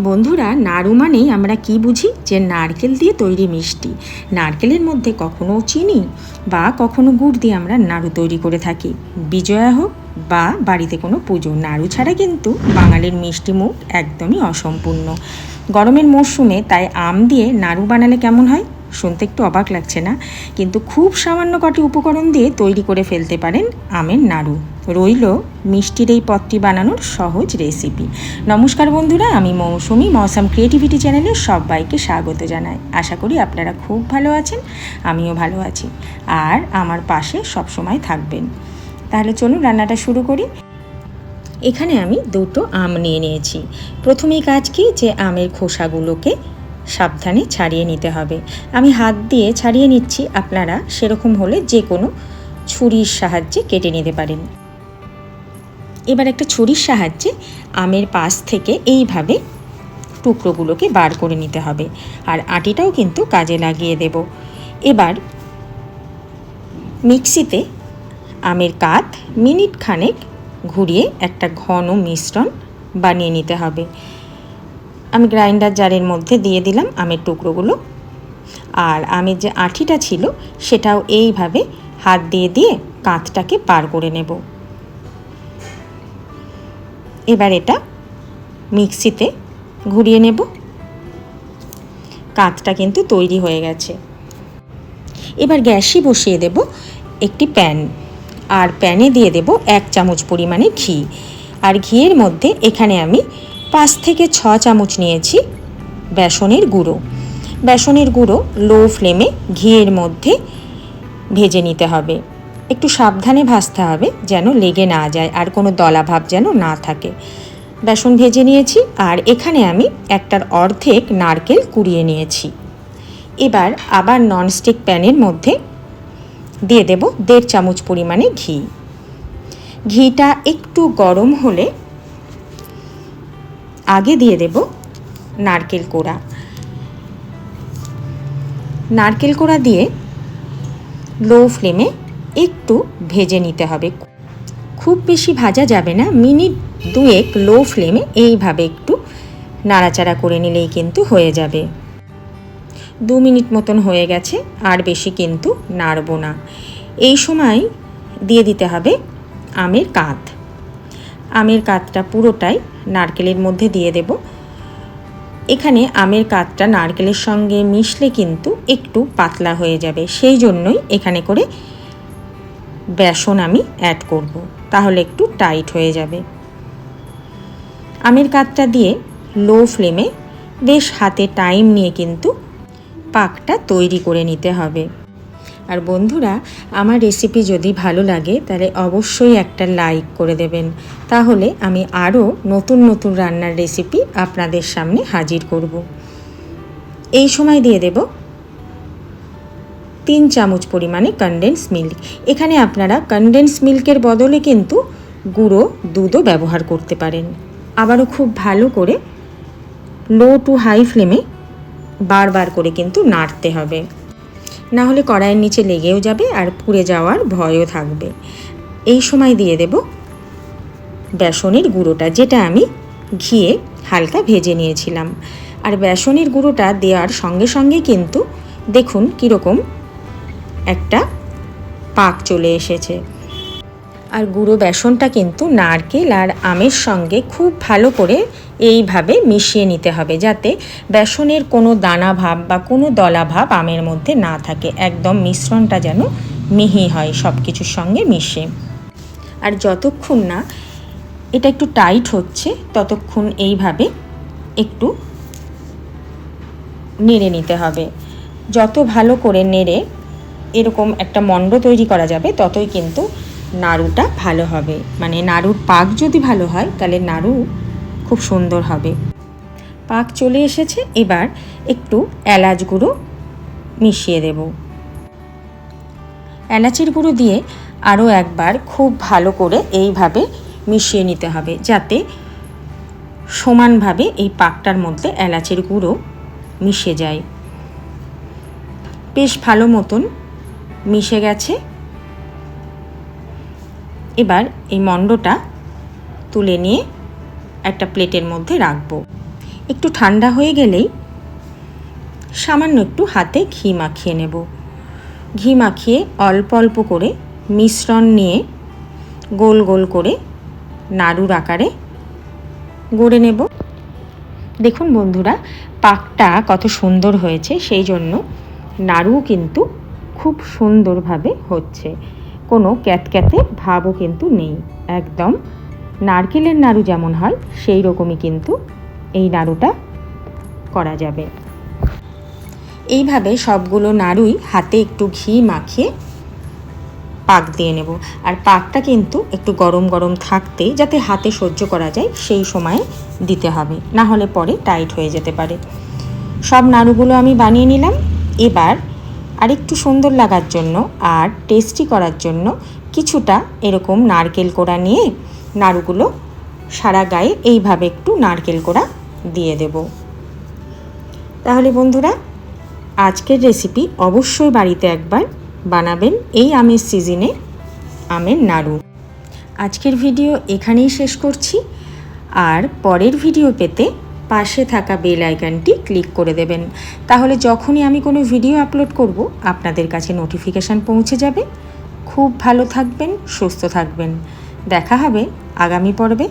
বন্ধুরা, নাড়ু মানেই আমরা কি বুঝি? যে নারকেল দিয়ে তৈরি মিষ্টি। নারকেলের মধ্যে কখনো চিনি বা কখনো গুড় দিয়ে আমরা নাড়ু তৈরি করে থাকি। বিজয়া হোক বা বাড়িতে কোনো পুজো, নাড়ু ছাড়া কিন্তু বাঙালির মিষ্টি মুখ একদমই অসম্পূর্ণ। গরমের মরশুমে তাই আম দিয়ে নাড়ু বানালে কেমন হয়? শুনতে একটু অবাক লাগছে না? কিন্তু খুব সামান্য কটি উপকরণ দিয়ে তৈরি করে ফেলতে পারেন আমের নাড়ু। রইল মিষ্টির এই পদটি বানানোর সহজ রেসিপি। নমস্কার বন্ধুরা, আমি মৌসুমি, মৌসাম ক্রিয়েটিভিটি চ্যানেলে সবাইকে স্বাগত জানাই। আশা করি আপনারা খুব ভালো আছেন, আমিও ভালো আছি। আর আমার পাশে সবসময় থাকবেন। তাহলে চলুন রান্নাটা শুরু করি। এখানে আমি দুটো আম নিয়ে নিয়েছি। প্রথমেই কাজ কি? যে আমের খোসাগুলোকে সাবধানে ছাড়িয়ে নিতে হবে। আমি হাত দিয়ে ছাড়িয়ে নিচ্ছি, আপনারা সেরকম হলে যে কোনো ছুরির সাহায্যে কেটে নিতে পারেন। এবার একটা ছুরির সাহায্যে আমের পাশ থেকে এইভাবে টুকরোগুলোকে বার করে নিতে হবে আর আটিটাও কিন্তু কাজে লাগিয়ে দেব। এবার মিক্সিতে আমের কাত মিনিট খানেক ঘুরিয়ে একটা ঘন মিশ্রণ বানিয়ে নিতে হবে। আমি গ্রাইন্ডার জারের মধ্যে দিয়ে দিলাম আমের টুকরোগুলো। আর আমের যে আঠিটা ছিল, সেটাও এইভাবে হাত দিয়ে দিয়ে কাঁধটাকে পার করে নেব। এবার এটা মিক্সিতে ঘুরিয়ে নেব। কাঁধটা কিন্তু তৈরি হয়ে গেছে। এবার গ্যাসই বসিয়ে দেব একটি প্যান। আর প্যানে দিয়ে দেব এক চামচ পরিমাণে ঘি। আর ঘিয়ের মধ্যে এখানে আমি পাঁচ থেকে ছ চামচ নিয়েছি বেসনের গুঁড়ো। বেসনের গুঁড়ো লো ফ্লেমে ঘিয়ের মধ্যে ভেজে নিতে হবে। একটু সাবধানে ভাজতে হবে যেন লেগে না যায় আর কোনো দলাভাব যেন না থাকে। বেসন ভেজে নিয়েছি আর এখানে আমি একটার অর্ধেক নারকেল কুড়িয়ে নিয়েছি। এবার আবার ননস্টিক প্যানের মধ্যে দিয়ে দেব দেড় চামচ পরিমাণে ঘি। ঘিটা একটু গরম হলে আগে দিয়ে দেব নারকেল কোড়া। নারকেল কোড়া দিয়ে লো ফ্লেমে একটু ভেজে নিতে হবে। খুব বেশি ভাজা যাবে না, মিনিট দুয়েক লো ফ্লেমে এইভাবে একটু নাড়াচাড়া করে নিলেই কিন্তু হয়ে যাবে। দু মিনিট মতন হয়ে গেছে, আর বেশি কিন্তু নাড়ব না। এই সময় দিয়ে দিতে হবে আমের কাঁধ। আমের কাতটা পুরোটাই নারকেলের মধ্যে দিয়ে দেব। এখানে আমের কাতটা নারকেলের সঙ্গে মিশলে কিন্তু একটু পাতলা হয়ে যাবে। সেই জন্যই এখানে করে বেসন আমি অ্যাড করব। তাহলে একটু টাইট হয়ে যাবে। আমের কাতটা দিয়ে লো ফ্লেমে বেশ হাতে টাইম নিয়ে কিন্তু পাকটা তৈরি করে নিতে হবে। আর বন্ধুরা, আমার রেসিপি যদি ভালো লাগে, তাহলে অবশ্যই একটা লাইক করে দেবেন। তাহলে আমি আরও নতুন নতুন রান্নার রেসিপি আপনাদের সামনে হাজির করব। এই সময় দিয়ে দেব তিন চামচ পরিমাণে কনডেন্স মিল্ক এখানে আপনারা কনডেন্স মিল্কের বদলে কিন্তু গুঁড়ো, দুধও ব্যবহার করতে পারেন। আবারও খুব ভালো করে লো টু হাই ফ্লেমে বারবার করে কিন্তু নাড়তে হবে। না হলে কড়াইয়ের নিচে লেগেও যাবে আর পুড়ে যাওয়ার ভয়ও থাকবে। এই সময় দিয়ে দেব বেসনের গুঁড়োটা, যেটা আমি ঘিয়ে হালকা ভেজে নিয়েছিলাম। আর বেসনের গুঁড়োটা দেওয়ার সঙ্গে সঙ্গে কিন্তু দেখুন কীরকম একটা পাক চলে এসেছে। আর গুঁড়ো বেসনটা কিন্তু নারকেল আর আমের সঙ্গে খুব ভালো করে এইভাবে মিশিয়ে নিতে হবে যাতে বেসনের কোনো দানা ভাব বা কোনো দলা ভাব আমের মধ্যে না থাকে। একদম মিশ্রণটা যেন মিহি হয় সব কিছুর সঙ্গে মিশে। আর যতক্ষণ না এটা একটু টাইট হচ্ছে, ততক্ষণ এইভাবে একটু নেড়ে নিতে হবে। যত ভালো করে নেড়ে এরকম একটা মণ্ড তৈরি করা যাবে, ততই কিন্তু নাড়ুটা ভালো হবে। মানে নাড়ুর পাক যদি ভালো হয়, তাহলে নাড়ু খুব সুন্দর হবে। পাক চলে এসেছে, এবার একটু এলাচ গুঁড়ো মিশিয়ে দেব। এলাচের গুঁড়ো দিয়ে আরও একবার খুব ভালো করে এইভাবে মিশিয়ে নিতে হবে, যাতে সমানভাবে এই পাকটার মধ্যে এলাচের গুঁড়ো মিশে যায়। বেশ ভালো মতন মিশে গেছে। এবার এই মণ্ডটা তুলে নিয়ে একটা প্লেটের মধ্যে রাখব। একটু ঠান্ডা হয়ে গেলেই সামান্য একটু হাতে ঘি মাখিয়ে নেব। ঘি মাখিয়ে অল্প অল্প করে মিশ্রণ নিয়ে গোল গোল করে নাড়ুর আকারে গড়ে নেব। দেখুন বন্ধুরা, পাকটা কত সুন্দর হয়েছে, সেই জন্য নাড়ু কিন্তু খুব সুন্দরভাবে হচ্ছে। কোনো ক্যাতক্যাতে ভাবও কিন্তু নেই। একদম নারকেলের নাড়ু যেমন হয় সেই রকমই কিন্তু এই নাড়ুটা করা যাবে। এইভাবে সবগুলো নাড়ুই হাতে একটু ঘি মাখিয়ে পাক দিয়ে নেব। আর পাকটা কিন্তু একটু গরম গরম থাকতে যাতে হাতে সহ্য করা যায়, সেই সময়ে দিতে হবে। না হলে পরে টাইট হয়ে যেতে পারে। সব নাড়ুগুলো আমি বানিয়ে নিলাম। এবার আরেকটু সুন্দর লাগার জন্য আর টেস্টি করার জন্য কিছুটা এরকম নারকেল কোড়া নিয়ে নাড়ুগুলো সারা গায়ে এইভাবে একটু নারকেল কোড়া দিয়ে দেব। তাহলে বন্ধুরা, আজকের রেসিপি অবশ্যই বাড়িতে একবার বানাবেন এই আমের সিজনে আমের নাড়ু। আজকের ভিডিও এখানেই শেষ করছি। আর পরের ভিডিও পেতে পাশে থাকা বেল আইকনটি ক্লিক করে দেবেন। তাহলে যখনই আমি কোনো ভিডিও আপলোড করব, আপনাদের কাছে নোটিফিকেশান পৌঁছে যাবে। খুব ভালো থাকবেন, সুস্থ থাকবেন। দেখা হবে আগামী পর্বে।